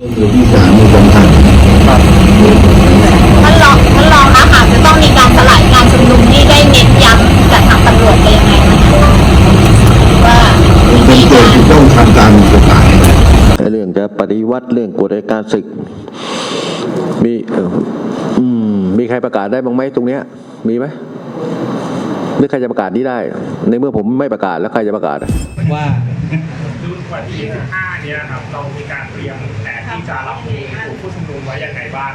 อยู่ที่ศาลมีสำคัญท่านรองท่านรองคะหากจะต้องมีการสลายการชุมนุมนี่ได้เน้นย้ำจากทางตำรวจไปยังไงบ้างคะว่าเป็นมีเกิดการที่ต้องทำตามกฎหมายนะไอ้เรื่องจะปฏิวัติเรื่องกฎอัยการศึก มีเอ่ออืมมีใครประกาศได้บ้างไหมตรงเนี้ย มีไหมหรือใครจะประกาศนี้ได้ ในเมื่อผมไม่ประกาศแล้วใครจะประกาศอะ ว่าดูวันที่25เนี่ยครับเรามีการเตรียมแผนที่ จะรับมือกลุ่มผู้ชุมนุมไว้ยังไงบ้าง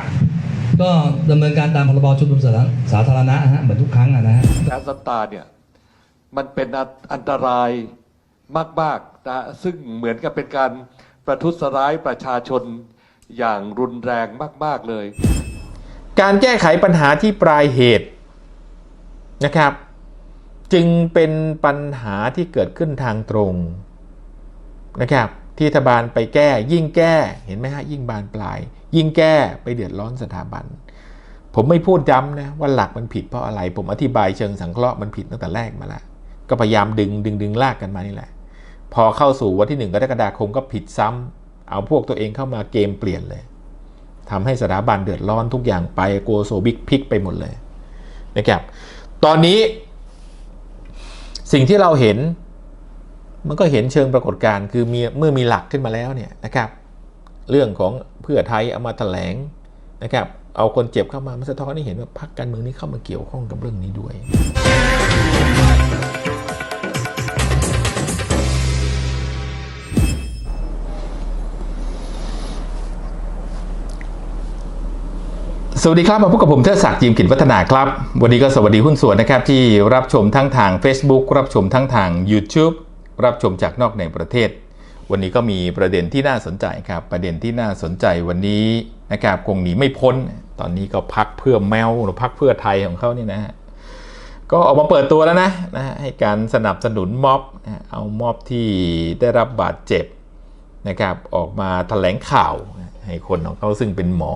ก็ดำเนินการตามพรบชุมนุมสาธารสาธารณะฮะเหมือนทุกครั้งอะนะฮะแก๊สน้ำตาเนี่ยมันเป็นอันอันตรายมากๆนะซึ่งเหมือนกับเป็นการประทุษร้ายประชาชนอย่างรุนแรงมาก ๆเลย การแก้ไขปัญหาที่ปลายเหตุนะครับ จึงเป็นปัญหาที่เกิดขึ้นทางตรงนะครับ ที่รัฐบาลไปแก้ยิ่งแก้เห็นไหมฮะยิ่งบานปลาย ยิ่งแก้ไปเดือดร้อนสถาบัน ผมไม่พูดย้ำนะว่าหลักมันผิดเพราะอะไร ผมอธิบายเชิงสังเคราะห์มันผิดตั้งแต่แรกมาแล้วก็พยายามดึงดึงดึงลากกันมานี่แหละ พอเข้าสู่วันที่หนึ่งกรกฎาคมก็ผิดซ้ำเอาพวกตัวเองเข้ามาเกมเปลี่ยนเลยทำให้สถาบันเดือดร้อนทุกอย่างไปโกโซบิกพิกไปหมดเลยนะครับตอนนี้สิ่งที่เราเห็น มันก็เห็นเชิงปรากฏการณ์คือมีเมื่อมีหลักขึ้นมาแล้วเนี่ยนะครับ เรื่องของเพื่อไทยเอามาแถลงนะครับเอาคนเจ็บเข้ามามันสะท้อนให้เห็นว่าพรรคการเมืองนี้เข้ามาเกี่ยวข้องกับเรื่องนี้ด้วย สวัสดีครับมาพบกับผมเทดศักดิ์จิมกิจวัฒนาครับ วันนี้ก็สวัสดีหุ้นส่วนนะครับที่รับชมทั้งทาง Facebook รับชมทั้งทาง YouTube รับชมจากนอกในประเทศ วันนี้ก็มีประเด็นที่น่าสนใจครับ ประเด็นที่น่าสนใจวันนี้นะครับคงหนีไม่พ้น ตอนนี้ก็พักเพื่อแมวหรือพักเพื่อไทยของเขานี่นะฮะก็ออกมาเปิดตัวแล้วนะนะให้การสนับสนุนม็อบเอาม็อบที่ได้รับบาดเจ็บนะครับออกมาแถลงข่าวให้คนของเขาซึ่งเป็นหมอ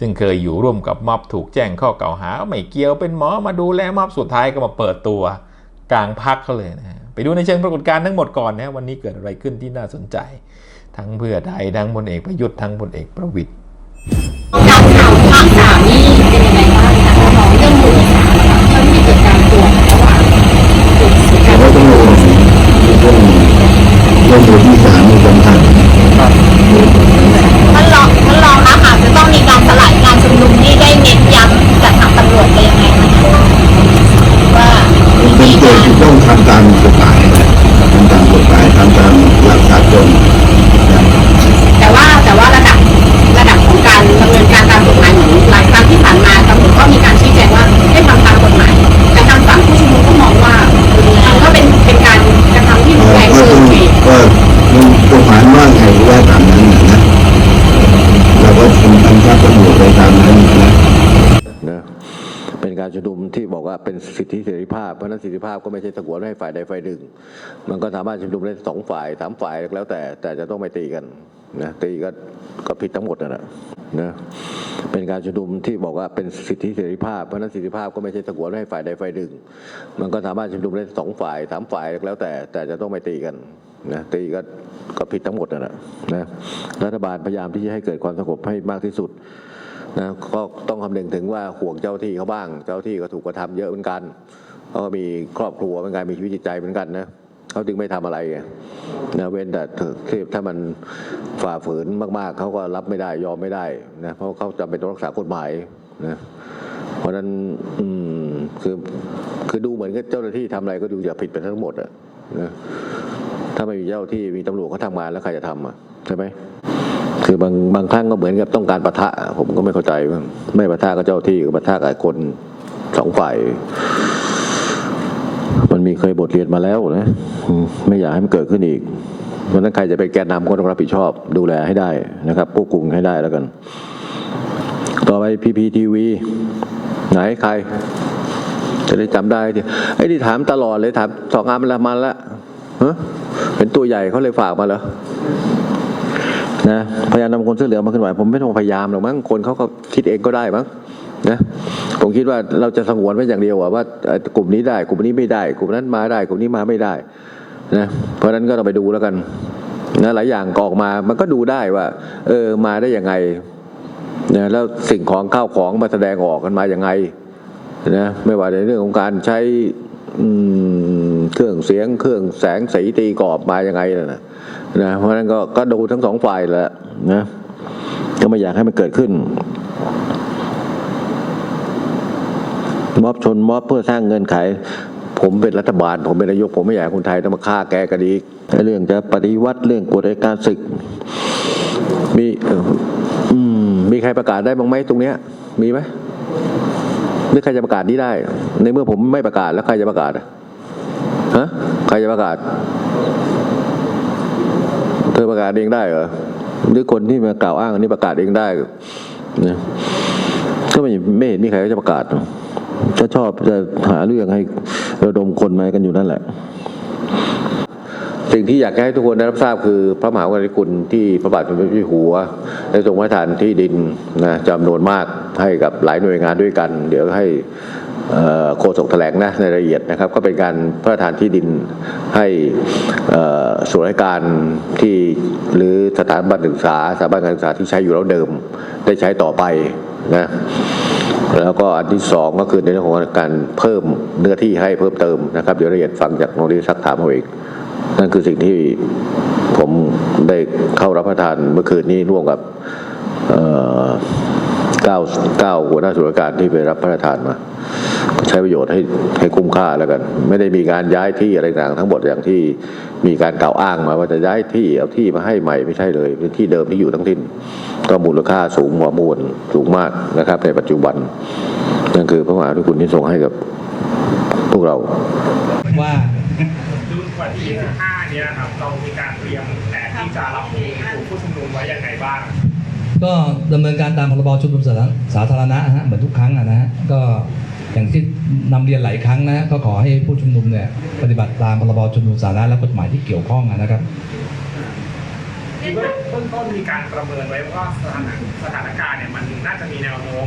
ซึ่งเคยอยู่ร่วมกับม็อบถูกแจ้งข้อกล่าวหาว่าไม่เกี่ยวเป็นหมอมาดูแลม็อบสุดท้ายก็มาเปิดตัว กลางพักเขาเลยนะฮะไปดูในเชิงปรากฏการณ์ทั้งหมดก่อนนะวันนี้เกิดอะไรขึ้นที่น่าสนใจ ทั้งเพื่อไทยทั้งพลเอกประยุทธ์ทั้งพลเอกประวิตยการข่าวภาคสามนี่เป็นยังไงบ้างคะท่านรองเรื่องมือสามนะคะเรื่องที่เกิดการตรวจระหว่างกลุ่มสื่อแต่การว่าต้องรู้เรื่องเรื่องอยู่ที่ศาลมีสำคัญท่านรองท่านรองคะหากจะต้องมี ว่าเป็นสิทธิเสรีภาพเพราะนั้นสิทธิภาพก็ไม่ใช่สงวนให้ฝ่ายใดฝ่ายหนึ่ง มันก็สามารถชุมนุมได้สองฝ่ายสามฝ่ายแล้วแต่ แต่จะต้องไม่ตีกันนะตีก็ก็ผิดทั้งหมดนะนะนะเป็นการชุมนุมที่บอกว่าเป็นสิทธิเสรีภาพเพราะนั้นสิทธิภาพก็ไม่ใช่สงวนให้ฝ่ายใดฝ่ายหนึ่ง มันก็สามารถชุมนุมได้สองฝ่ายสามฝ่ายแล้วแต่ แต่จะต้องไม่ตีกันนะตีก็ก็ผิดทั้งหมดนะนะนะรัฐบาลพยายามที่จะให้เกิดความสงบให้มากที่สุด นะก็ต้องคำนึงถึงว่าห่วงเจ้าที่เขาบ้าง เจ้าที่ก็ถูกกระทำเยอะเหมือนกันเขาก็มีครอบครัวเหมือนกันมีชีวิตจิตใจเหมือนกันนะเขาจึงไม่ทำอะไรไงนะเว้นแต่ที่ถ้ามันฝ่าฝืนมากๆ เขาก็รับไม่ได้ยอมไม่ได้นะเพราะเขาจำเป็นต้องรักษากฎหมายนะเพราะฉะนั้นอืมคือคือดูเหมือนกับเจ้าหน้าที่ทำอะไรก็ดูจะผิดไปทั้งหมดอะนะถ้าไม่มีเจ้าที่มีตำรวจเขาทำงานแล้วใครจะทำอะใช่ไหม คือบางบางครั้งก็เหมือนกับต้องการประทะ ผมก็ไม่เข้าใจว่าไม่ประทะกับเจ้าที่ก็ปะทะกับคนสองฝ่าย มันมีเคยบทเรียนมาแล้วนะไม่อยากให้มันเกิดขึ้นอีกเพราะนั้นใครจะเป็นแกนนำก็ต้องรับผิดชอบ ดูแลให้ได้นะครับควบคุมให้ได้แล้วกัน ต่อไปพีพีทีวีไหนใคร จะได้จำได้ทีไอ้นี่ถามตลอดเลยถามสองงานมันละมันละฮะเป็นตัวใหญ่เขาเลยฝากมาเหรอ นะพยายามนำคนเสื้อเหลืองมาขึ้นไหวผมไม่ต้องพยายามหรอกมั้งคนเขาก็คิดเองก็ได้มั้งนะผมคิดว่าเราจะสงวนไว้อย่างเดียวว่า กลุ่มนี้ได้ กลุ่มนี้ไม่ได้ กลุ่มนั้นมาได้ กลุ่มนี้มาไม่ได้นะเพราะฉะนั้นก็ต้องไปดูแล้วกันนะหลายอย่างก็ออกมามันก็ดูได้ว่า เออมาได้ยังไงนะแล้วสิ่งของข้าวของมาแสดงออกกันมาอย่างไงนะไม่ว่าในเรื่องของการใช้เครื่องเสียง เครื่องแสงสีตีกรอบมาอยังไงนะ นะเพราะฉะนั้นก็ก็ดูทั้งสองฝ่ายแหละนะก็ไม่อยากให้มันเกิดขึ้น ม็อบชนม็อบเพื่อสร้างเงินไข ผมเป็นรัฐบาล ผมเป็นนายกผมไม่อยากคนไทยต้องมาฆ่าแกกันอีกเรื่องจะปฏิวัติเรื่องกฎอัยการศึก มีอืมมีใครประกาศได้บ้างไหมตรงเนี้ย มีไหมหรือใครจะประกาศนี้ได้ ในเมื่อผมไม่ประกาศแล้วใครจะประกาศฮะใครจะประกาศ เธอประกาศเองได้เหรอหรือคนที่มากล่าวอ้างอันนี้ประกาศเองได้นะก็ไม่ไม่เห็นมีใครจะประกาศจะชอบจะหาเรื่องให้ระดมคนมากันอยู่นั่นแหละ สิ่งที่อยากให้ทุกคนได้รับทราบคือพระมหากรุณาธิคุณที่พระบาทสมเด็จพระเจ้าอยู่หัวได้ทรงพระทานที่ดินนะจำนวนมากให้กับหลายหน่วยงานด้วยกัน เดี๋ยวให้ โฆษกแถลงนะในรายละเอียดนะครับ ก็เป็นการพระราชทานที่ดินให้ส่วนราชการที่หรือสถาบันศึกษาสถาบันการศึกษาที่ใช้อยู่แล้วเดิม ได้ใช้ต่อไปนะแล้วก็อันที่สองก็คือในเรื่องของการเพิ่มเนื้อที่ให้เพิ่มเติมนะครับ เดี๋ยวรายละเอียดฟังจากโรงเรียนสักถามเอาเองนั่นคือสิ่งที่ผมได้เข้ารับประทานเมื่อคืนนี้ร่วมกับ เก้าเก้าหัวหน้าส่วนรการที่ไปรับพระราชทานมาก็ใช้ประโยชน์ให้ให้คุ้มค่าแล้วกัน ไม่ได้มีการย้ายที่อะไรต่างทั้งหมดอย่างที่มีการกล่าวอ้างมาว่าจะย้ายที่เอาที่มาให้ใหม่ไม่ใช่เลยเป็นที่เดิมที่อยู่ทั้งทิ้นก็มูลค่าสูงกว่ามูลสูงมากนะครับ ในปัจจุบันนั่นคือพระมหากรุคุณที่ทรงให้กับพวกเราว่าดูวันที่25เนี่ยครับเรามีการเตรียมแผนที่จะรับมือกลุ่มผู้ชุมนุมไว้ยังไงบ้าง ก็ดำเนินการตามพรบชุมนุมสาธารณสาธารณะฮะเหมือนทุกครั้งนะฮะก็อย่างที่นำเรียนหลายครั้งนะก็ขอให้ผู้ชุมนุมเนี่ยปฏิบัติตามพรบชุมนุมสาธารณะและกฎหมายที่เกี่ยวข้องนะครับเบื้องต้นมีการประเมินไว้ว่าสถานสถานการณ์เนี่ยมันน่าจะมีแนวโน้ม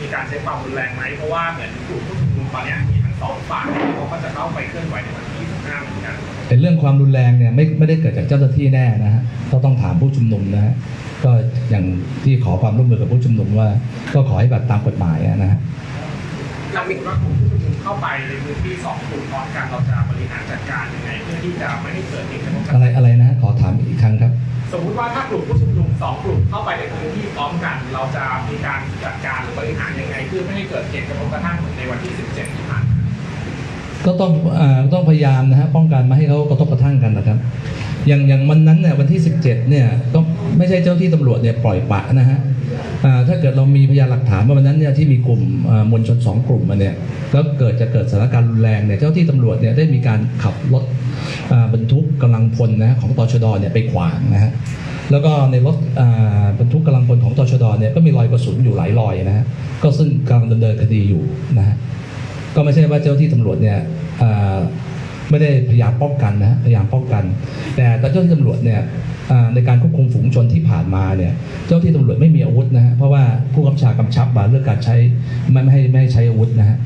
มีการใช้ความรุนแรงไหมเพราะว่าเหมือนกลุ่มผู้ชุมนุมตอนนี้มีทั้งสองฝ่ายเขาก็จะเข้าไปเคลื่อนไหวในวันที่25เหมือนกัน เป็นเรื่องความรุนแรงเนี่ยไม่ไม่ได้เกิดจากเจ้าหน้าที่แน่นะฮะก็ต้องถามผู้ชุมนุมนะฮะก็อย่างที่ขอความร่วมมือกับผู้ชุมนุมว่า ก็ขอให้แบบตามกฎหมายอะนะฮะเราคิดว่ากลุ่มผู้ชุมนุมเข้าไปในพื้นที่สองกลุ่มพร้อมกันเราจะบริหารจัดการยังไงเพื่อที่จะไม่ให้เกิดเหตุกระทบกระอะไรทั่งอะไรนะฮะขอถามอีกครั้งครับ สมมุติว่าถ้ากลุ่มผู้ชุมนุมสองกลุ่มเข้าไปในพื้นที่พร้อมกัน เราจะมีการจัดการหรือบริหารยังไงเพื่อไม่ให้เกิดเหตุกระทบกระทั่งเหมือนในวันที่ 17ที่ผ่านมา ก็ต้องอต้องพยายามนะฮะป้องกันไม่ให้เขากระทบกระทั่งกันนะครับ อย่างอย่างวันนั้นเนี่ยวันที่ 17เนี่ยก็ไม่ใช่เจ้าที่ตำรวจเนี่ยปล่อยปะนะฮะถ้าเกิดเรามีพยานหลักฐานว่าวันนั้นเนี่ยที่มีกลุ่มมวลชนสองกลุ่มมาเนี่ยก็เกิดจะเกิดสถานการณ์รุนแรงเนี่ยเจ้าที่ตำรวจเนี่ยได้มีการขับรถบรรทุกกำลังพลนะของตชดเนี่ยไปขวางนะฮะแล้วก็ในรถบรรทุกกำลังพลของตชดเนี่ยก็มีรอยกระสุนอยู่หลายรอยนะฮะก็ซึ่งกำลังดำเนินคดีอยู่นะฮะ ก็ไม่ใช่ว่าเจ้าที่ตำรวจเนี่ยไม่ได้พยายามป้องกันนะฮะพยายามป้องกัน แต่เจ้าที่ตำรวจเนี่ยในการควบคุมฝูงชนที่ผ่านมาเนี่ยเจ้าที่ตำรวจไม่มีอาวุธนะฮะเพราะว่าผู้กำชากำชับมาเรื่องการใช้ไม่ไม่ให้ไม่ให้ใช้อาวุธนะฮะ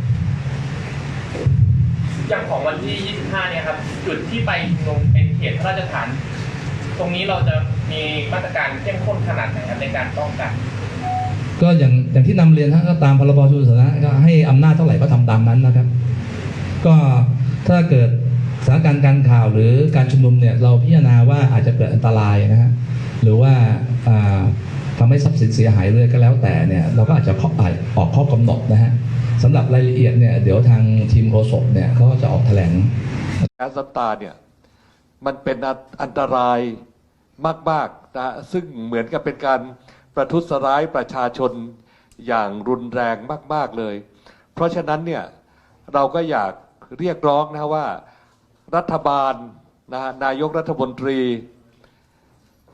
อย่างของวันที่ 25 เนี่ยครับจุดที่ไปลงเป็นเขตพระราชฐาน ตรงนี้เราจะมีมาตรการเข้มข้นขนาดไหนครับในการป้องกัน ก็อย่างอย่างที่นำเรียนฮะก็ตามพรบชุมนุมสาธารณะก็ให้อำนาจเท่าไหร่ก็ทำตามนั้นนะครับ ก็ถ้าเกิดสถานการณ์การข่าวหรือการชุมนุมเนี่ยเราพิจารณาว่าอาจจะเกิดอันตรายนะฮะหรือว่าอ่าทำให้ทรัพย์สินเสียหายเลยก็แล้วแต่เนี่ยเราก็อาจจะข้อออกข้อกำหนดนะฮะสำหรับรายละเอียดเนี่ยเดี๋ยวทางทีมโฆษกเนี่ยเขาก็จะออกแถลงแก๊สน้ำตาเนี่ยมันเป็นอันอันตรายมากๆนะซึ่งเหมือนกับเป็นการ ประทุษร้ายประชาชนอย่างรุนแรงมาก ๆเลย เพราะฉะนั้นเนี่ยเราก็อยากเรียกร้องนะว่ารัฐบาลนะฮะนายกรัฐมนตรี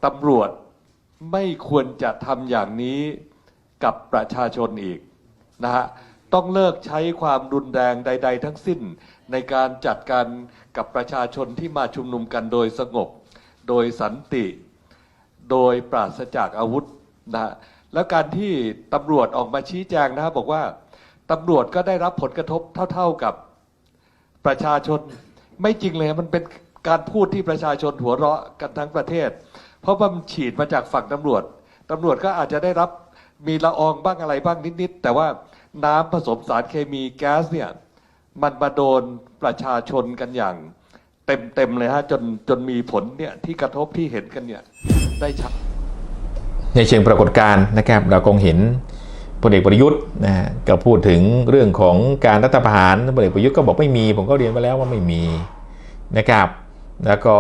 ตำรวจไม่ควรจะทำอย่างนี้กับประชาชนอีกนะฮะต้องเลิกใช้ความรุนแรงใด ๆ ทั้งสิ้นในการจัดการกับประชาชนที่มาชุมนุมกันโดยสงบ โดยสันติ โดยปราศจากอาวุธ นะฮะแล้วการที่ตำรวจออกมาชี้แจงนะฮะบอกว่าตำรวจก็ได้รับผลกระทบเท่า ๆกับประชาชน ไม่จริงเลยมันเป็นการพูดที่ประชาชนหัวเราะกันทั้งประเทศ เพราะว่ามันฉีดมาจากฝั่งตำรวจตำรวจก็อาจจะได้รับมีละอองบ้างอะไรบ้างนิดๆแต่ว่าน้ำผสมสารเคมีแก๊สเนี่ยมันมาโดนประชาชนกันอย่างเต็มๆเลยฮะจนจนมีผลเนี่ยที่กระทบที่เห็นกันเนี่ยได้ชัด ในเชิงปรากฏการณ์นะครับ เราคงเห็นพลเอกประยุทธ์นะฮะก็พูดถึงเรื่องของการรัฐประหารพลเอกประยุทธ์ก็บอกไม่มี ผมก็เรียนไปแล้วว่าไม่มีนะครับ แล้วก็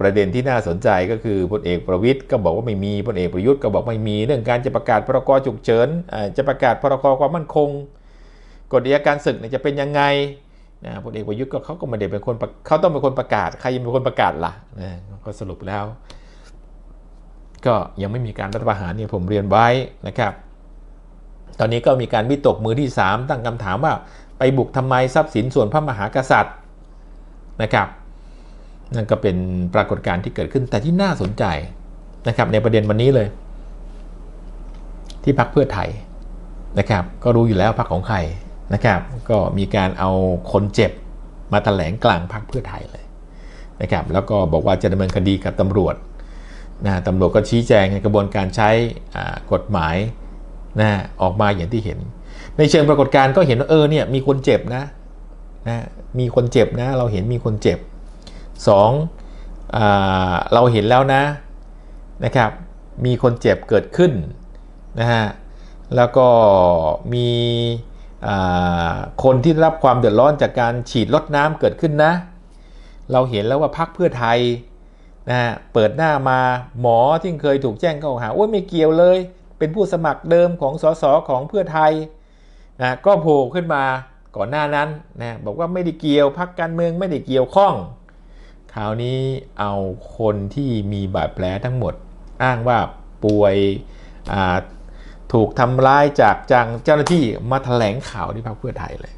ประเด็นที่น่าสนใจก็คือพลเอกประวิทย์ก็บอกว่าไม่มีพลเอกประยุทธ์ก็บอกไม่มี เรื่องการจะประกาศพรกฉุกเฉินจะประกาศพรกความมั่นคงกฎอัยการศึกเนี่ยจะเป็นยังไงนะพลเอกประยุทธ์ก็เขาก็ไม่ได้เป็นคนเขาต้องเป็นคนประกาศ ใครยังเป็นคนประกาศล่ะนะก็สรุปแล้ว ก็ยังไม่มีการรัฐประหารเนี่ยผมเรียนไว้นะครับ ตอนนี้ก็มีการวิตกมือที่ 3 ตั้งคำถามว่าไปบุกทำไมทรัพย์สินส่วนพระมหากษัตริย์นะครับนั่นก็เป็นปรากฏการณ์ที่เกิดขึ้นแต่ที่น่าสนใจนะครับในประเด็นวันนี้เลย ที่พักเพื่อไทยนะครับ ก็รู้อยู่แล้วพักของใครนะครับ ก็มีการเอาคนเจ็บมาแถลงกลางพักเพื่อไทยเลยนะครับ แล้วก็บอกว่าจะดำเนินคดีกับตำรวจ นะตำรวจก็ชี้แจงในกระบวนการใช้กฎหมายนะออกมาอย่างที่เห็น ในเชิงปรากฏการณ์ก็เห็นว่าเออเนี่ยมีคนเจ็บนะนะมีคนเจ็บนะเราเห็นมีคนเจ็บสองเราเห็นแล้วนะนะครับมีคนเจ็บเกิดขึ้นนะฮะแล้วก็มีคนที่ได้รับความเดือดร้อนจากการฉีดลดน้ำเกิดขึ้นนะ เราเห็นแล้วว่าพักเพื่อไทย นะฮะเปิดหน้ามาหมอที่เคยถูกแจ้งข้อหาโอ้ยไม่เกี่ยวเลย เป็นผู้สมัครเดิมของสสของเพื่อไทยนะก็โผล่ขึ้นมาก่อนหน้านั้นนะบอกว่าไม่ได้เกี่ยวพักการเมืองไม่ได้เกี่ยวข้องคราวนี้เอาคนที่มีบาดแผลทั้งหมด อ้างว่าป่วยถูกทำร้ายจากจังเจ้าหน้าที่มาแถลงข่าวที่พรรคเพื่อไทยเลย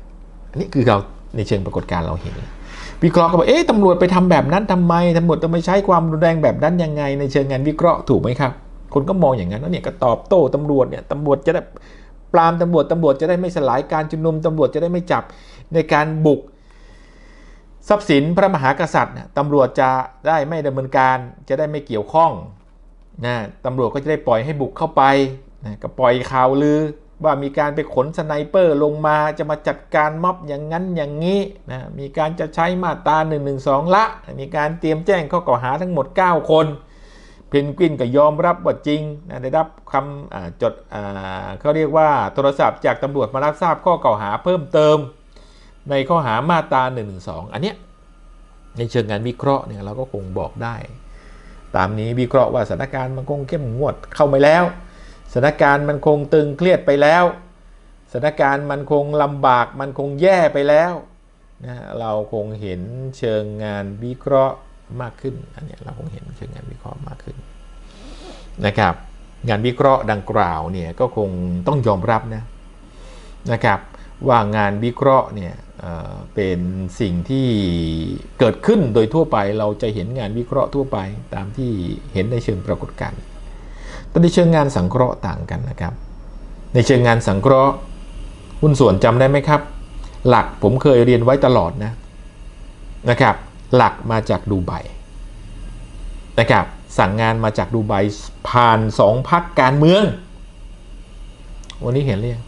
อันนี้คือเราในเชิงปรากฏการณ์เราเห็น วิเคราะห์ก็บอกเอ๊ะตำรวจไปทำแบบนั้นทำไมตำรวจต้องไปใช้ความรุนแรงแบบนั้นยังไง ในเชิงงานวิเคราะห์ถูกไหมครับคนก็มองอย่างนั้นแล้วเนี่ยก็ตอบโต้ตำรวจเนี่ยตำรวจจะได้ปรามตำรวจตำรวจจะได้ไม่สลายการชุมนุมตำรวจจะได้ไม่จับในการบุก ทรัพย์สินพระมหากษัตริย์ตำรวจจะได้ไม่ดำเนินการจะได้ไม่เกี่ยวข้องนะตำรวจก็จะได้ปล่อยให้บุกเข้าไปนะก็ปล่อยข่าวลือ ว่ามีการไปขนสไนเปอร์ลงมาจะมาจัดการม็อบอย่างนั้นอย่างนี้นะมีการจะใช้มาตรา1นึละ มีการเตรียมแจ้งข้อกล่าวหาทั้งหมด 9 คนเพนกวินก็ยอมรับว่าจริงนะได้รับคำจดเขาเรียกว่าโทรศัพท์จากตำรวจมารับทราบข้อกล่าวหาเพิ่มเติม ในข้อหามาตรา1นึอันเนี้ยในเชิงงานวิเคราะห์เนี่ยเราก็คงบอกได้ ตามนี้วิเคราะห์ว่าสถานการณ์มันคงเข้มงวดเข้าไปแล้ว สถานการณ์มันคงตึงเครียดไปแล้ว สถานการณ์มันคงลำบากมันคงแย่ไปแล้วนะเราคงเห็นเชิงงานวิเคราะห์มากขึ้นอันนี้เราคงเห็นเชิงงานวิเคราะห์มากขึ้นนะครับ งานวิเคราะห์ดังกล่าวเนี่ยก็คงต้องยอมรับนะนะครับว่างานวิเคราะห์เนี่ยเอ่อเป็นสิ่งที่เกิดขึ้นโดยทั่วไปเราจะเห็นงานวิเคราะห์ทั่วไปตามที่เห็นในเชิงปรากฏการณ์ แต่ในเชิงงานสังเคราะห์ต่างกันนะครับ ในเชิงงานสังเคราะห์ หุ้นส่วนจำได้ไหมครับ หลักผมเคยเรียนไว้ตลอดนะนะครับ หลักมาจากดูไบนะครับสั่งงานมาจากดูไบผ่านสองพักการเมือง วันนี้เห็นหรือยัง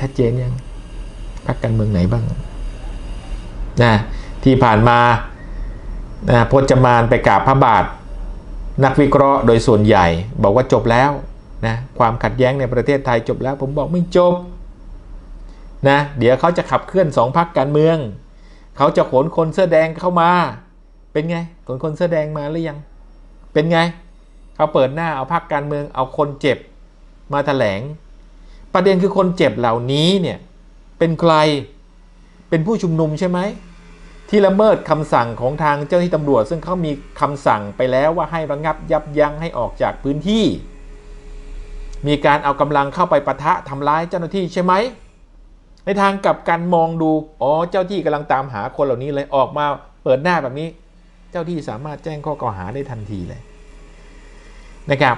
ชัดเจนยังพักการเมืองไหนบ้างนะที่ผ่านมานะพจมานไปกราบพระบาท นักวิเคราะห์โดยส่วนใหญ่บอกว่าจบแล้วนะความขัดแย้งในประเทศไทยจบแล้ว ผมบอกไม่จบนะเดี๋ยวเขาจะขับเคลื่อนสองพักการเมือง เขาจะขนคนเสื้อแดงเข้ามา เป็นไงขนคนเสื้อแดงมาหรือยัง เป็นไงเขาเปิดหน้าเอาพักการเมืองเอาคนเจ็บมาแถลง ประเด็นคือคนเจ็บเหล่านี้เนี่ยเป็นใครเป็นผู้ชุมนุมใช่ไหม ที่ละเมิดคำสั่งของทางเจ้าหน้าที่ตำรวจ ซึ่งเขามีคำสั่งไปแล้วว่าให้ระงับยับยั้งให้ออกจากพื้นที่ มีการเอากำลังเข้าไปปะทะทำร้ายเจ้าหน้าที่ใช่ไหมในทางกลับกันมองดูอ๋อเจ้าที่กำลังตามหาคนเหล่านี้เลยออกมาเปิดหน้าแบบนี้ เจ้าที่สามารถแจ้งข้อกล่าวหาได้ทันทีเลยนะครับ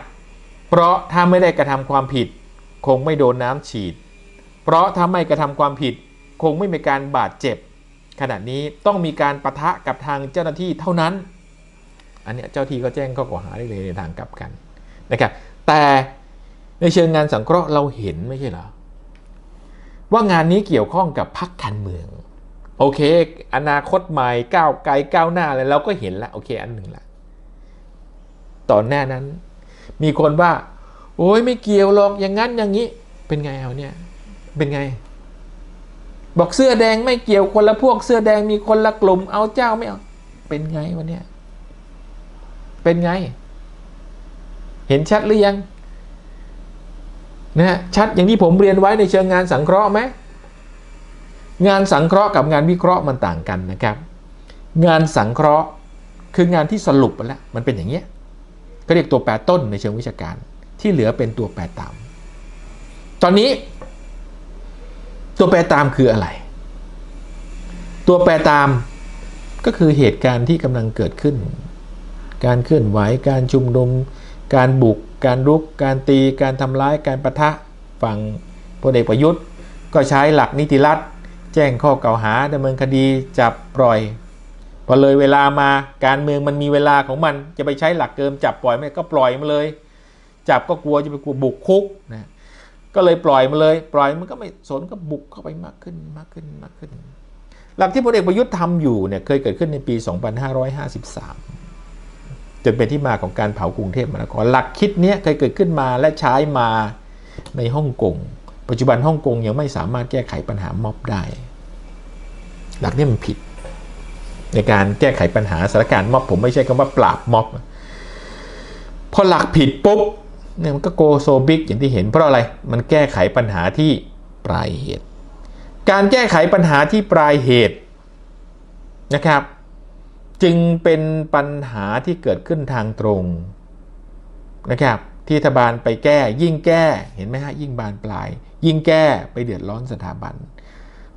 เพราะถ้าไม่ได้กระทำความผิด คงไม่โดนน้ำฉีด เพราะถ้าไม่กระทำความผิด คงไม่มีการบาดเจ็บ ขณะนี้ต้องมีการประทะกับทางเจ้าหน้าที่เท่านั้น อันเนี้ยเจ้าที่ก็แจ้งข้อกล่าวหาได้เลยในทางกลับกันนะครับ แต่ในเชิงงานสังเคราะห์เราเห็นไม่ใช่เหรอว่างานนี้เกี่ยวข้องกับพรรคการเมือง โอเค อนาคตใหม่ก้าวไกลก้าวหน้าอะไรเราก็เห็นล้วโอเคอันหนึ่งละตอนหน้านั้น มีคนว่า โอ้ยไม่เกี่ยวหรอกอย่างนั้นอย่างนี้ เป็นไงเอาเนี่ย เป็นไง บอกเสื้อแดงไม่เกี่ยวคนละพวกเสื้อแดงมีคนละกลุ่ม เอาเจ้าไม่เอาเป็นไงวันเนี้ยเป็นไง เห็นชัดหรือยังนะฮะชัดอย่างที่ผมเรียนไว้ในเชิงงานสังเคราะห์ไหมงานสังเคราะห์กับงานวิเคราะห์มันต่างกันนะครับ งานสังเคราะห์คืองานที่สรุปไปแล้วมันเป็นอย่างเงี้ยก็เรียกตัวแปรต้นในเชิงวิชาการ ที่เหลือเป็นตัวแปรตาม ตอนนี้ ตัวแปรตามคืออะไร ตัวแปรตามก็คือเหตุการณ์ที่กำลังเกิดขึ้น การเคลื่อนไหว การชุมนุม การบุก การรุก การตี การทำร้าย การประทะ ฝั่งพลเอกประยุทธ์ ก็ใช้หลักนิติรัฐ แจ้งข้อกล่าวหาดำเนินคดีจับปล่อย พอเลยเวลามาการเมืองมันมีเวลาของมัน จะไปใช้หลักเกิมจับปล่อยไม่ก็ปล่อยมาเลย จับก็กลัวจะไปกลัวบุกคุกนะ ก็เลยปล่อยมาเลย ปล่อยมันก็ไม่สนก็บุกเข้าไปมากขึ้นมากขึ้นมากขึ้น หลักที่พลเอกประยุทธ์ทำอยู่เนี่ยเคยเกิดขึ้นในปี 2553 จนเป็นที่มาของการเผากรุงเทพมหานครหลักคิดเนี้ยเคยเกิดขึ้นมาและใช้มาในฮ่องกงปัจจุบันฮ่องกงยังไม่สามารถแก้ไขปัญหาม็อบได้ หลักเนี้มันผิด ในการแก้ไขปัญหาสถานการณ์ม็อบผมไม่ใช่คำว่าปราบม็อบพอหลักผิดปุ๊บ เนี่ยมันก็โกโซบิกอย่างที่เห็นเพราะอะไรมันแก้ไขปัญหาที่ปลายเหตุ การแก้ไขปัญหาที่ปลายเหตุนะครับ จึงเป็นปัญหาที่เกิดขึ้นทางตรงนะครับที่รัฐบาลไปแก้ยิ่งแก้เห็นไหมฮะยิ่งบานปลาย ยิ่งแก้ไปเดือดร้อนสถาบัน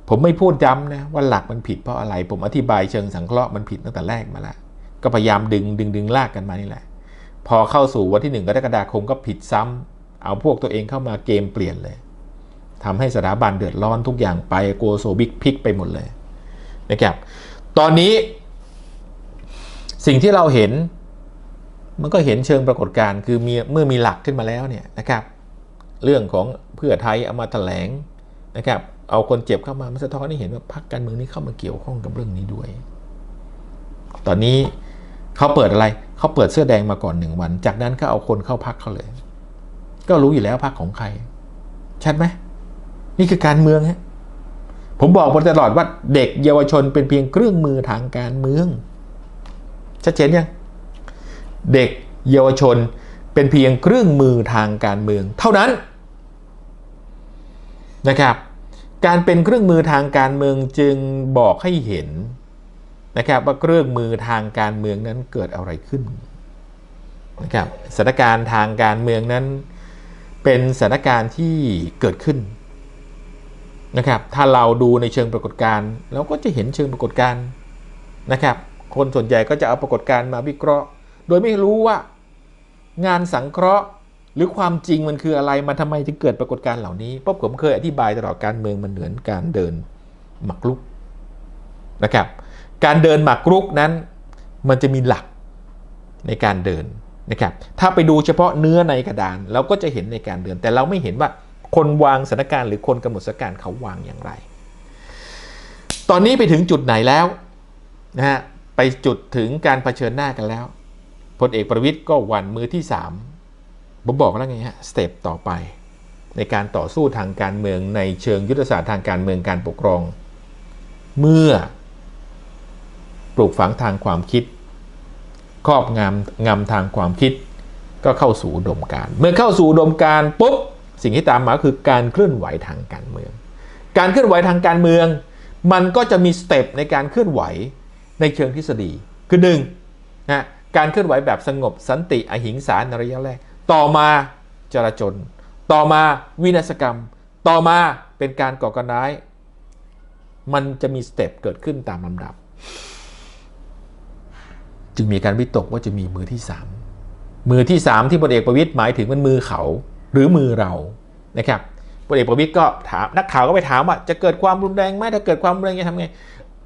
ผมไม่พูดย้ำนะว่าหลักมันผิดเพราะอะไร ผมอธิบายเชิงสังเคราะห์มันผิดตั้งแต่แรกมาแล้วก็พยายามดึงดึงดึงลากกันมานี่แหละ พอเข้าสู่วันที่หนึ่งกรกฎาคมก็ผิดซ้ำเอาพวกตัวเองเข้ามาเกมเปลี่ยนเลยทำให้สถาบันเดือดร้อนทุกอย่างไปโกโซบิกพิกไปหมดเลยนะครับตอนนี้สิ่งที่เราเห็นมันก็เห็นเชิงปรากฏการณ์คือมีเมื่อมีหลักขึ้นมาแล้วเนี่ยนะครับ เรื่องของเพื่อไทยเอามาแถลงนะครับเอาคนเจ็บเข้ามามันสะท้อนให้เห็นว่าพรรคการเมืองนี้เข้ามาเกี่ยวข้องกับเรื่องนี้ด้วย ตอนนี้เขาเปิดอะไร เขาเปิดเสื้อแดงมาก่อนหนึ่งวัน จากนั้นก็เอาคนเข้าพักเขาเลย ก็รู้อยู่แล้วพักของใคร ชัดไหมนี่คือการเมืองฮะผมบอกมาตลอดว่าเด็กเยาวชนเป็นเพียงเครื่องมือทางการเมืองชัดเจนยังเด็กเยาวชนเป็นเพียงเครื่องมือทางการเมือง เท่านั้นนะครับ การเป็นเครื่องมือทางการเมืองจึงบอกให้เห็น นะครับว่าเครื่องมือทางการเมืองนั้นเกิดอะไรขึ้นนะครับสถานการณ์ทางการเมืองนั้น เป็นสถานการณ์ที่เกิดขึ้นนะครับถ้าเราดูในเชิงปรากฏการณ์เราก็จะเห็นเชิงปรากฏการณ์นะครับ คนส่วนใหญ่ก็จะเอาปรากฏการณ์มาวิเคราะห์ โดยไม่รู้ว่างานสังเคราะห์หรือความจริงมันคืออะไรมันทำไมถึงเกิดปรากฏการณ์เหล่านี้เพราะผมเคยอธิบายตลอดการเมืองมันเหมือนการเดินหมากรุกนะครับ การเดินหมากรุกนั้น มันจะมีหลักในการเดินนะครับ ถ้าไปดูเฉพาะเนื้อในกระดานเราก็จะเห็นในการเดิน แต่เราไม่เห็นว่าคนวางสถานการณ์หรือคนกำหนดสถานการณ์เขาวางอย่างไร ตอนนี้ไปถึงจุดไหนแล้วนะฮะไปจุดถึงการเผชิญหน้ากันแล้วพลเอกประวิทย์ก็หวันมือที่ 3 ผมบอกแล้วไงฮะสเต็ปต่อไป ในการต่อสู้ทางการเมืองในเชิงยุทธศาสตร์ทางการเมืองการปกครอง เมื่อ ปลูกฝังทางความคิด ครอบงำงำทางความคิด ก็เข้าสู่อุดมการ เมื่อเข้าสู่อุดมการปุ๊บสิ่งที่ตามมาคือการเคลื่อนไหวทางการเมือง การเคลื่อนไหวทางการเมือง มันก็จะมีสเต็ปในการเคลื่อนไหวในเชิงทฤษฎี คือหนึ่งนะการเคลื่อนไหวแบบสงบสันติอหิงสาในระยะแรก ต่อมาจราจน ต่อมาวินาศกรรม ต่อมาเป็นการก่อการร้าย มันจะมีสเต็ปเกิดขึ้นตามลำดับ จึงมีการวิตกว่าจะมีมือที่ 3 มือที่ 3 ที่พลเอกประวิตยหมายถึงมันมือเขาหรือมือเรานะครับพลเอกประวิตยก็ถามนักข่าวก็ไปถามว่าจะเกิดความรุนแรงไหมถ้าเกิดความรุนแรงจะทำไง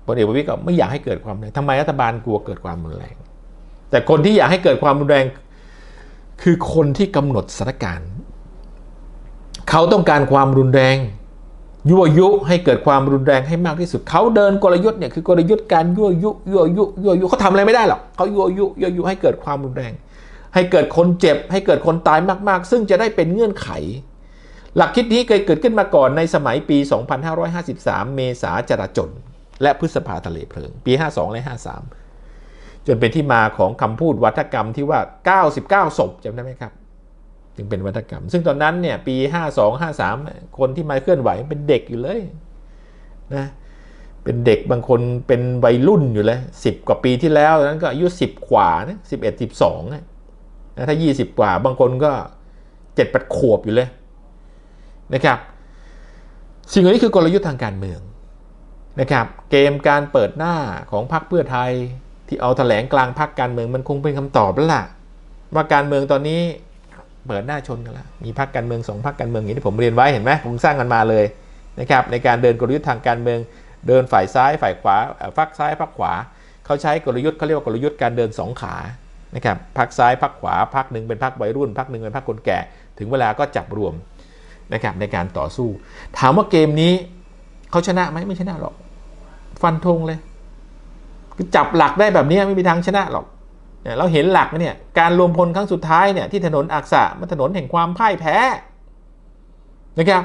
พลเอกประวิตยก็ไม่อยากให้เกิดความรุนแรงทำไมรัฐบาลกลัวเกิดความรุนแรง แต่คนที่อยากให้เกิดความรุนแรง คือคนที่กำหนดสถานการณ์ เขาต้องการความรุนแรง ยั่วยุให้เกิดความรุนแรงให้มากที่สุดเขาเดินกลยุทธ์เนี่ยคือกลยุทธ์การยั่วยุยั่วยุยั่วยุเขาทำอะไรไม่ได้หรอกเขายั่วยุยั่วยุให้เกิดความรุนแรง ให้เกิดคนเจ็บ ให้เกิดคนตายมาก ๆ ซึ่งจะได้เป็นเงื่อนไข หลักคิดนี้เคยเกิดขึ้นมาก่อนในสมัยปี 2553 เมษาจราจน และพฤษภาทะเลเพลิง ปี 52 และ 53 จนเป็นที่มาของคำพูดวัฒกรรมที่ว่า 99ศพจำได้ไหมครับ จึงเป็นวัฒกรรม ซึ่งตอนนั้นเนี่ยปี 52 53 คนที่มาเคลื่อนไหวเป็นเด็กอยู่เลยนะเป็นเด็กบางคนเป็นวัยรุ่นอยู่เลย10กว่าปีที่แล้วตอนนั้นก็อายุ10กว่านะ11 12นะนะถ้า20กว่าบางคนก็7 8ขวบอยู่เลยนะครับ สิ่งเหล่านี้คือกลยุทธ์ทางการเมืองนะครับ เกมการเปิดหน้าของพรรคเพื่อไทยที่เอาแถลงกลางพรรคการเมืองมันคงเป็นคำตอบแล้วล่ะ ว่าการเมืองตอนนี้ เปิดหน้าชนกันแล้วมีพรรคการเมืองสองพรรคการเมืองอย่างที่ผมเรียนไว้เห็นไหมผมสร้างกันมาเลยนะครับในการเดินกลยุทธ์ทางการเมือง เดินฝ่ายซ้ายฝ่ายขวาฝักซ้ายฝักขวา เขาใช้กลยุทธ์เขาเรียกว่ากลยุทธ์การเดินสองขานะครับพักซ้ายพักขวาพักหนึ่งเป็นพักวัยรุ่นพักหนึ่งเป็นพักคนแก่ ถึงเวลาก็จับรวมนะครับในการต่อสู้ ถามว่าเกมนี้เขาชนะไหมไม่ชนะหรอก ฟันธงเลย จับหลักได้แบบนี้ไม่มีทางชนะหรอก เราเห็นหลักเนี่ยการรวมพลครั้งสุดท้ายเนี่ยที่ถนนอักษะมันถนนแห่งความพ่ายแพ้นะครับ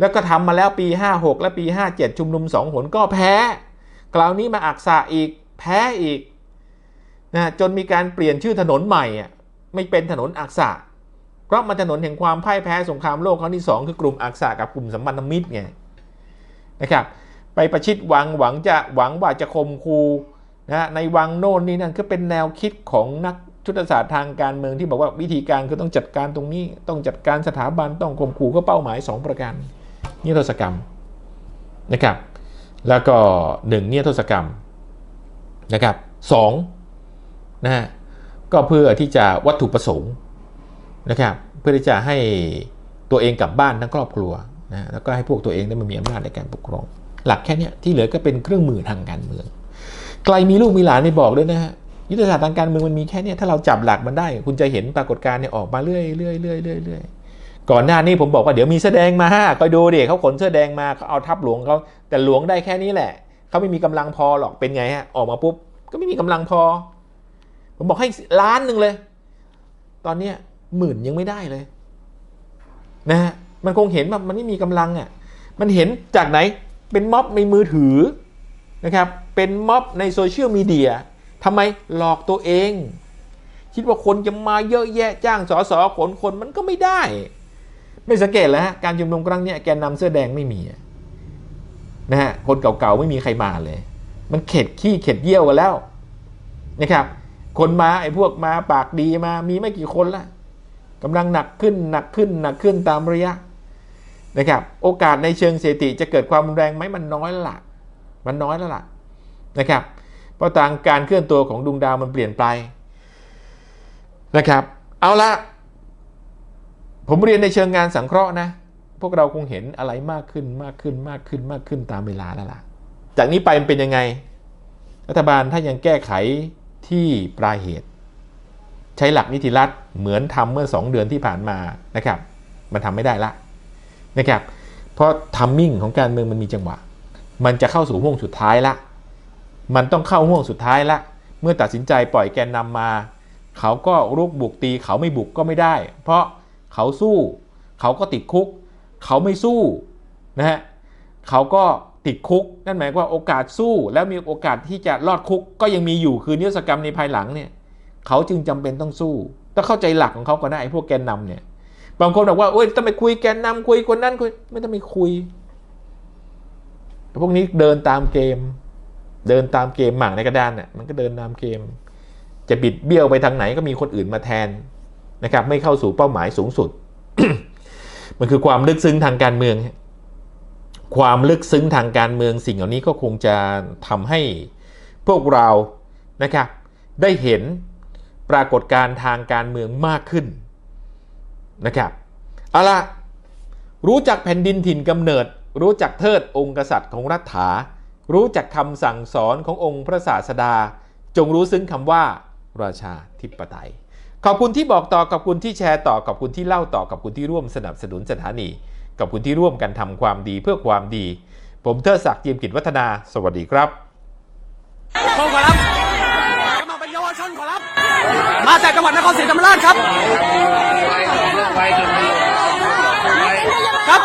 แล้วก็ทำมาแล้วปี 56 และปี 57 ชุมนุมสองหนก็แพ้ คราวนี้มาอักษะอีกแพ้อีกนะจนมีการเปลี่ยนชื่อถนนใหม่อะไม่เป็นถนนอักษะเพราะมันถนนแห่งความพ่ายแพ้สงครามโลกครั้งที่ 2 คือกลุ่มอักษะกับกลุ่มสัมพันธมิตรไงนะครับไปประชิดหวังหวังจะหวังว่าจะข่มคู นะในวังโน่นนี่นั่นก็เป็นแนวคิดของนักชุดศาสตร์ทางการเมืองที่บอกว่าวิธีการคือต้องจัดการตรงนี้ ต้องจัดการสถาบันต้องข่มขู่ก็เป้าหมาย 2 ประการนิรโทษกรรมนะครับ แล้วก็หนึ่งเนี่ยโทษกรรมนะครับสองนะฮะก็เพื่อที่จะวัตถุประสงค์นะครับ เพื่อที่จะให้ตัวเองกลับบ้านทั้งครอบครัวนะแล้วก็ให้พวกตัวเองได้มามีอำนาจในการปกครอง หลักแค่นี้ที่เหลือก็เป็นเครื่องมือทางการเมือง ไกลมีลูกมีหลานไม่บอกด้วยนะฮะยุทธศาสตร์ทางการเมืองมันมีแค่นี้ถ้าเราจับหลักมันได้ คุณจะเห็นปรากฏการณ์เนี่ยออกมาเรื่อยเรื่อยเรื่อยเรื่อยเรื่อยก่อนหน้านี้ผมบอกว่าเดี๋ยวมีเสื้อแดงมาก็ดูดิเขาขนเสื้อแดงมาเขาเอาทัพหลวงเขาแต่หลวงได้แค่นี้แหละเขาไม่มีกำลังพอหรอกเป็นไงฮะออกมาปุ๊บก็ไม่มีกำลังพอ ผมบอกให้ล้านหนึ่งเลย ตอนเนี้ยหมื่นยังไม่ได้เลย นะฮะมันคงเห็นว่ามันไม่มีกำลังอะมันเห็นจากไหนเป็นม็อบในมือถือ นะครับ เป็นม็อบในโซเชียลมีเดียทำไมหลอกตัวเอง คิดว่าคนจะมาเยอะแยะจ้างสอสอขนคนมันก็ไม่ได้ ไม่สังเกตแล้วฮะการชุมนุมครั้งนี้แกนนำเสื้อแดงไม่มีนะฮะคนเก่าๆไม่มีใครมาเลย มันเข็ดขี้เข็ดเยี่ยวกันแล้วนะครับ คนมาไอ้พวกมาปากดีมามีไม่กี่คนละกำลังหนักขึ้นหนักขึ้นหนักขึ้นตามระยะนะครับ โอกาสในเชิงเศรษฐิจะเกิดความรุนแรงไหมมันน้อยละ มันน้อยแล้วล่ะนะครับเพราะทางการเคลื่อนตัวของดวงดาวมันเปลี่ยนไปนะครับ เอาละผมเรียนในเชิงงานสังเคราะห์นะ พวกเราคงเห็นอะไรมากขึ้นมากขึ้นมากขึ้นมากขึ้นตามเวลาแล้วล่ะ จากนี้ไปมันเป็นยังไง รัฐบาลถ้ายังแก้ไขที่ปลายเหตุ ใช้หลักนิติรัฐเหมือนทำเมื่อ 2 เดือนที่ผ่านมานะครับ มันทำไม่ได้ละนะครับ เพราะทัมมิ่งของการเมืองมันมีจังหวะ มันจะเข้าสู่ห่วงสุดท้ายละ มันต้องเข้าห่วงสุดท้ายละ เมื่อตัดสินใจปล่อยแกนนำมา เขาก็รุกบุกตี เขาไม่บุกก็ไม่ได้ เพราะเขาสู้ เขาก็ติดคุก เขาไม่สู้นะฮะเขาก็ติดคุก นั่นหมายว่าโอกาสสู้แล้วมีโอกาสที่จะรอดคุก ก็ยังมีอยู่คือนิรศกรรมในภายหลังเนี่ยเขาจึงจำเป็นต้องสู้ต้องเข้าใจหลักของเขาก่อนนะไอ้พวกแกนนำเนี่ยบางคนบอกว่าโอ้ยต้องไปคุยแกนนำคุยคนนั้นคุยไม่ต้องไปคุย พวกนี้เดินตามเกม เดินตามเกมหมากในกระดานเนี่ยมันก็เดินตามเกม จะบิดเบี้ยวไปทางไหนก็มีคนอื่นมาแทนนะครับ ไม่เข้าสู่เป้าหมายสูงสุด มันคือความลึกซึ้งทางการเมือง ความลึกซึ้งทางการเมืองสิ่งเหล่านี้ก็คงจะทำให้พวกเรานะครับได้เห็นปรากฏการณ์ทางการเมืองมากขึ้นนะครับเอาละรู้จักแผ่นดินถิ่นกำเนิด รู้จักเทิดองค์กษัตริย์ของรัฐา รู้จักคำสั่งสอนขององค์พระศาสดา จงรู้ซึ้งคำว่า ราชาธิปไตย ขอบคุณที่บอกต่อขอบคุณที่แชร์ต่อขอบคุณที่เล่าต่อขอบคุณที่ร่วมสนับสนุนสถานีขอบคุณที่ร่วมกันทำความดีเพื่อความดี ผมเทอศักดิ์เจียมกิจวัฒนา สวัสดีครับขอรับกำลังเป็นเยาวชนขอรับ มาจากจังหวัดนครศรีธรรมราชครับ ครับ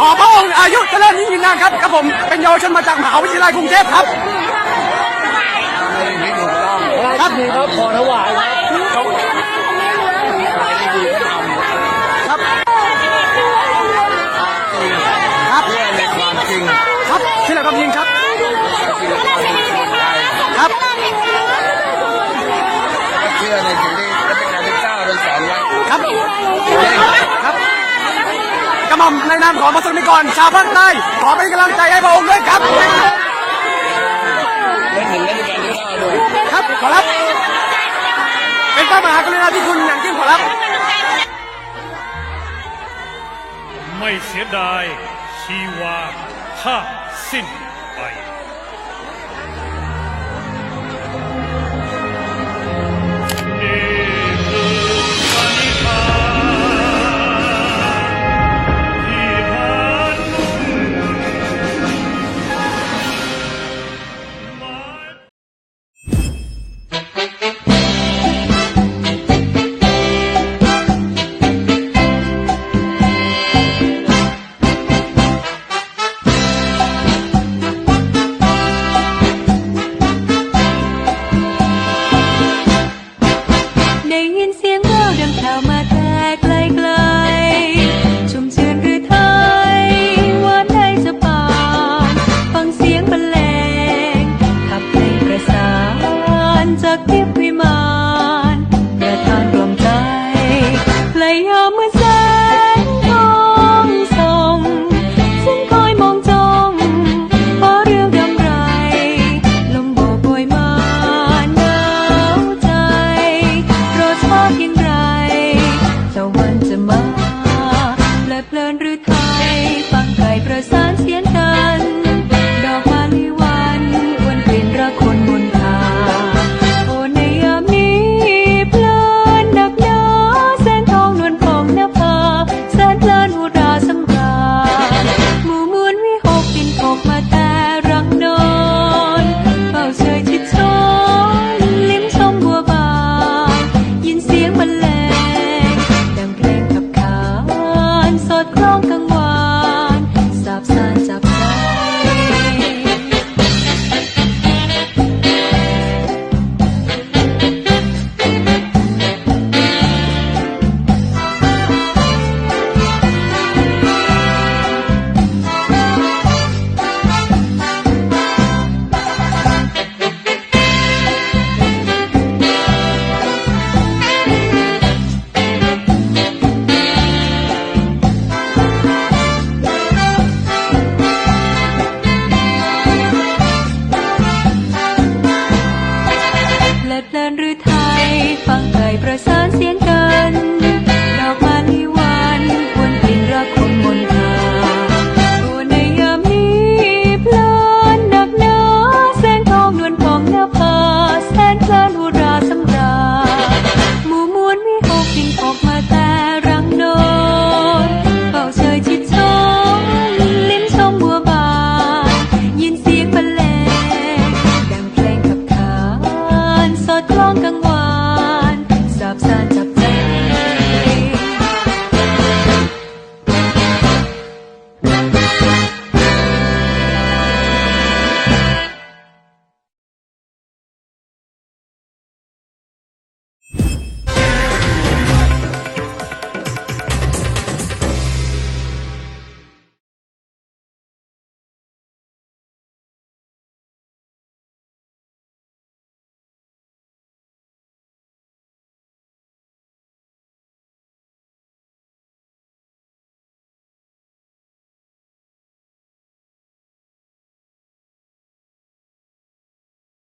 ขอพระองค์อายุเจริญยิ่งยืนนานครับครับผมเป็นเยาวชนมาจากมหาวิทยาลัยกรุงเทพครับครับครับขอถวายครับ ครับเชื่อในความจริง ครับเชื่อในความจริงครับ ครับ เชื่อในสิ่งที่พระพุทธเจ้าได้สอนไว้ ครับ ครับก ระหม่อมในนามของประสบนิกรชาวภาคใต้ขอเป็นกำลังใจให้พระองค์ด้วยครับครับขอรับ เป็นพระมหากรุณาธิคุณอย่างยิ่งขอรับ ไม่เสียดายชีวาค่าสิ้น que